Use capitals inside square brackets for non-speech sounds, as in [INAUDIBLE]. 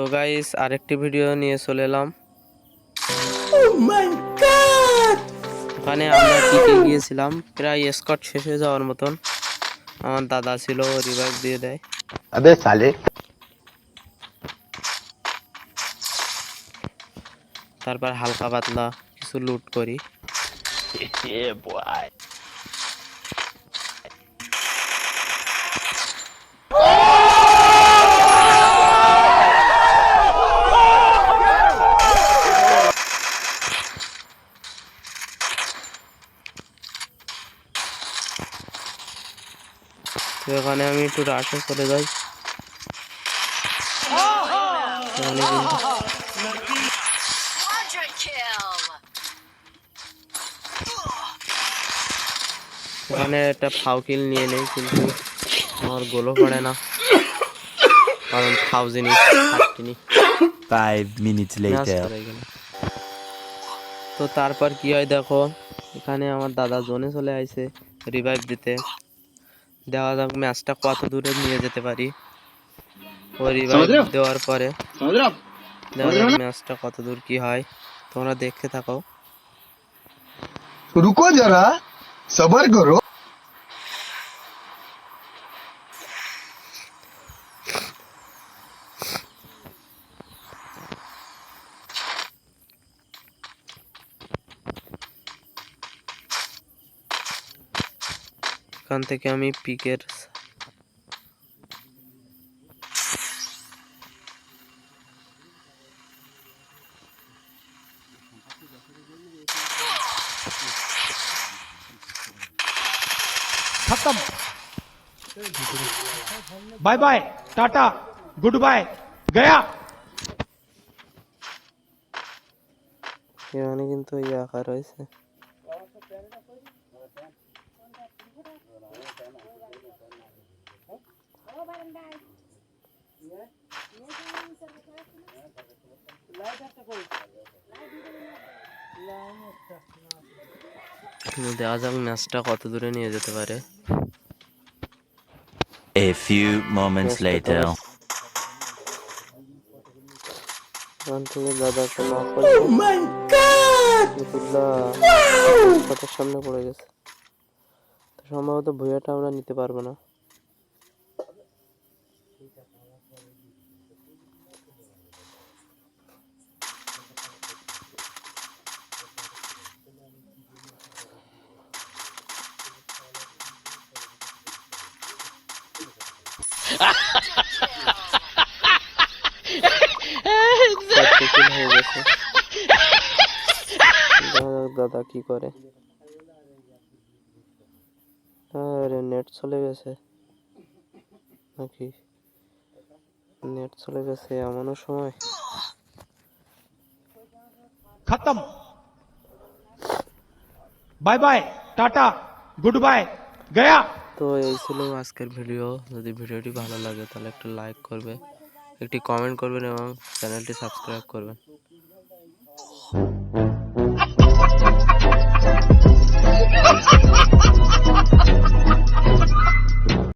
তো গাইস আরেকটি ভিডিও নিয়ে চলে এলাম। oh ওখানে আমরা টিকে গিয়েছিলাম? প্রায় স্কট শেষ হয়ে যাওয়ার মতন। আমার দাদা ছিল রিভাইভ দিয়ে দেয়। আবে সালে তারপর হালকা পাতলা কিছু লুট করি। তো এখানে আমি একটু রাশে চলে যাই। এখানে একটা ফাউকিল নিয়ে নেই কিন্তু আমার গোলও পড়ে না। কারণ ফাউ জিনিস minutes later. তো তারপর কি হয় দেখো এখানে আমার দাদা জোনে চলে আইছে রিভাইভ দিতে। দেওয়া যাক ম্যাচটা কত দূরে নিয়ে যেতে পারি। পরিবার দেওয়ার পরে। ম্যাচটা কত দূর কি হয়। তোমরা দেখতে থাকো। রুকো যারা সবার করো। এখান থেকে আমি পিকের खत्म bye bye tata goodbye गया এখানে কিন্তু ওই আঁকা রয়েছে দেখা যাক ম্যাচটা কত দূরে নিয়ে যেতে পারে। A few moments later. সামনে পড়ে গেছে। তো সম্ভবত ভুয়াটা আমরা নিতে পারব না। [LAUGHS] হয়ে গেছে। দাদা কি করে? আরে নেট চলে গেছে। নাকি? নেট চলে গেছে এমনও সময়। খতম। Bye bye tata good bye Gaya তো এই ছিল আজকের ভিডিও যদি ভিডিওটি ভালো লাগে তাহলে একটা লাইক করবে একটি কমেন্ট করবেন এবং চ্যানেলটি সাবস্ক্রাইব করবেন।